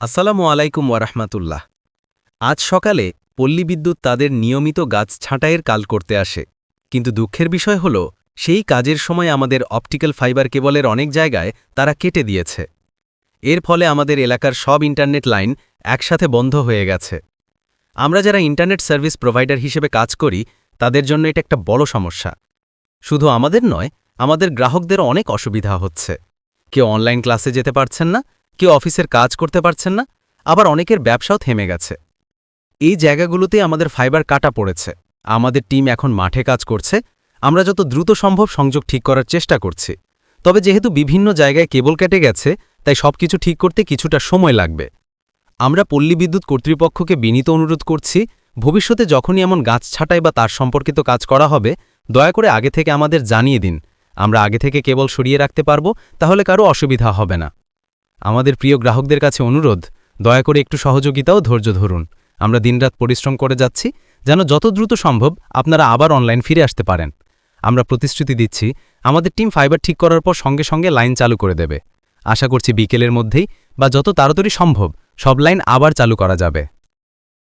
আসসালামু আলাইকুম ওয়ারহমাতুল্লাহ আজ সকালে পল্লী বিদ্যুৎ তাদের নিয়মিত গাছ ছাঁটাইয়ের কাল করতে আসে। কিন্তু দুঃখের বিষয় হল, সেই কাজের সময় আমাদের অপটিক্যাল ফাইবার কেবলের অনেক জায়গায় তারা কেটে দিয়েছে। এর ফলে আমাদের এলাকার সব ইন্টারনেট লাইন একসাথে বন্ধ হয়ে গেছে। আমরা যারা ইন্টারনেট সার্ভিস প্রোভাইডার হিসেবে কাজ করি, তাদের জন্য এটা একটা বড় সমস্যা। শুধু আমাদের নয়, আমাদের গ্রাহকদেরও অনেক অসুবিধা হচ্ছে। কেউ অনলাইন ক্লাসে যেতে পারছেন না কেউ অফিসের কাজ করতে পারছেন না, আবার অনেকের ব্যবসাও থেমে গেছে। এই জায়গাগুলোতে আমাদের ফাইবার কাটা পড়েছে। আমাদের টিম এখন মাঠে কাজ করছে। আমরা যত দ্রুত সম্ভব সংযোগ ঠিক করার চেষ্টা করছি। তবে যেহেতু বিভিন্ন জায়গায় কেবল কেটে গেছে, তাই সবকিছু ঠিক করতে কিছুটা সময় লাগবে। আমরা পল্লী বিদ্যুৎ কর্তৃপক্ষকে বিনীত অনুরোধ করছি, ভবিষ্যতে যখনই এমন গাছ ছাঁটাই বা তার সম্পর্কিত কাজ করা হবে, দয়া করে আগে থেকে আমাদের জানিয়ে দিন। আমরা আগে থেকে কেবল সরিয়ে রাখতে পারব, তাহলে কারও অসুবিধা হবে না। আমাদের প্রিয় গ্রাহকদের কাছে অনুরোধ, দয়া করে একটু সহযোগিতাও ধৈর্য ধরুন। আমরা দিনরাত পরিশ্রম করে যাচ্ছি, যেন যত দ্রুত সম্ভব আপনারা আবার অনলাইন ফিরে আসতে পারেন। আমরা প্রতিশ্রুতি দিচ্ছি, আমাদের টিম ফাইবার ঠিক করার পর সঙ্গে সঙ্গে লাইন চালু করে দেবে। আশা করছি বিকেলের মধ্যেই বা যত তাড়াতাড়ি সম্ভব সব লাইন আবার চালু করা যাবে।